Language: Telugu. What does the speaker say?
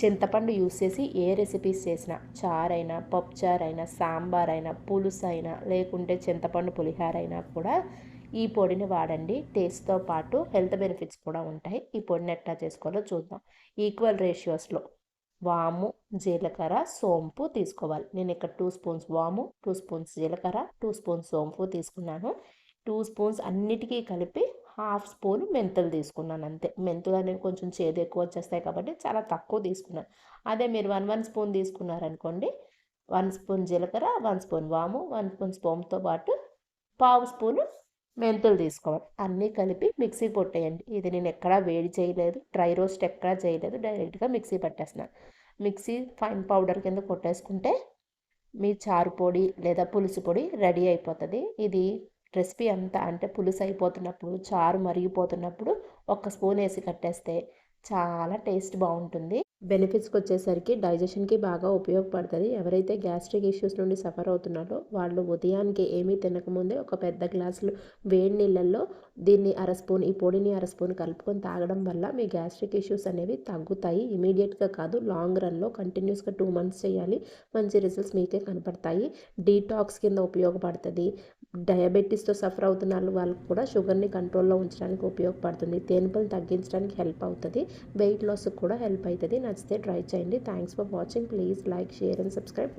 చింతపండు యూస్ చేసి ఏ రెసిపీస్ చేసినా చారైనా పప్పుచారైనా సాంబార్ అయినా పులుసు అయినా లేకుంటే చింతపండు పులిహార అయినా కూడా ఈ పొడిని వాడండి. టేస్ట్తో పాటు హెల్త్ బెనిఫిట్స్ కూడా ఉంటాయి. ఈ పొడిని ఎట్లా చేసుకోవాలో చూద్దాం. ఈక్వల్ రేషియోస్లో వాము జీలకర్ర సోంపు తీసుకోవాలి. నేను ఇక్కడ టూ స్పూన్స్ వాము టూ స్పూన్స్ జీలకర్ర టూ స్పూన్స్ సోంపు తీసుకున్నాను. టూ స్పూన్స్ అన్నిటికీ కలిపి హాఫ్ స్పూన్ మెంతులు తీసుకున్నాను అంతే. మెంతులు అనేవి కొంచెం చేదు ఎక్కువ వచ్చేస్తాయి కాబట్టి చాలా తక్కువ తీసుకున్నాను. అదే మీరు వన్ వన్ స్పూన్ తీసుకున్నారనుకోండి వన్ స్పూన్ జీలకర్ర వన్ స్పూన్ వాము వన్ స్పూన్ స్పూన్తో పాటు పావు స్పూను మెంతులు తీసుకోవాలి. అన్నీ కలిపి మిక్సీ పొట్టేయండి ఇది నేను ఎక్కడా వేడి చేయలేదు డ్రై రోస్ట్ ఎక్కడా చేయలేదు డైరెక్ట్గా మిక్సీ పట్టేస్తున్నాను మిక్సీ ఫైన్ పౌడర్ కింద కొట్టేసుకుంటే మీ చారు పొడి లేదా పులుసు పొడి రెడీ అయిపోతుంది. ఇది రెసిపీ అంతా అంటే పులుసు అయిపోతున్నప్పుడు చారు మరిగిపోతున్నప్పుడు ఒక స్పూన్ వేసి కట్టేస్తే చాలా టేస్ట్ బాగుంటుంది. బెనిఫిట్స్కి వచ్చేసరికి డైజెషన్కి బాగా ఉపయోగపడుతుంది. ఎవరైతే గ్యాస్ట్రిక్ ఇష్యూస్ నుండి సఫర్ అవుతున్నారో వాళ్ళు ఉదయానికి ఏమీ తినకముందే ఒక పెద్ద గ్లాసులు వేడి నీళ్ళల్లో దీన్ని అర స్పూన్ ఈ పొడిని అర స్పూన్ కలుపుకొని తాగడం వల్ల మీ గ్యాస్ట్రిక్ ఇష్యూస్ అనేవి తగ్గుతాయి. ఇమీడియట్గా కాదు లాంగ్ రన్లో కంటిన్యూస్గా టూ మంత్స్ చేయాలి. మంచి రిజల్ట్స్ మీకే కనపడతాయి. డీటాక్స్ కింద ఉపయోగపడుతుంది. డయాబెటీస్తో సఫర్ అవుతున్న వాళ్ళకు కూడా షుగర్ని కంట్రోల్లో ఉంచడానికి ఉపయోగపడుతుంది. తేనుపులు తగ్గించడానికి హెల్ప్ అవుతుంది. వెయిట్ లాస్కి కూడా హెల్ప్ అవుతుంది నచ్చితే ట్రై చేయండి. Thanks for watching. Please like share and subscribe.